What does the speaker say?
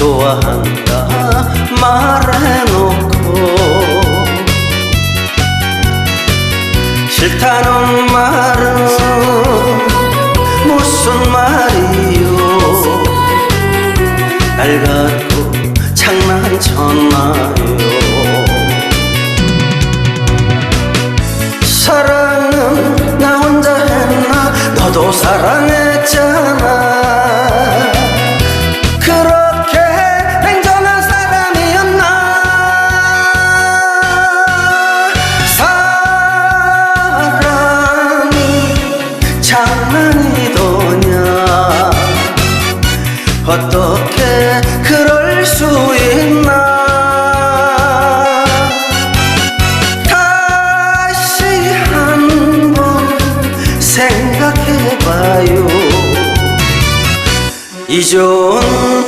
좋아한다. 말해놓고. 싫다는 말은 무슨 말이요? 날 갖고 장난쳤나요? 사랑은 나 혼자 했나? 너도 사랑했 장난이더냐? 어떻게 그럴 수 있나? 다시 한 번 생각해봐요. 이 좋은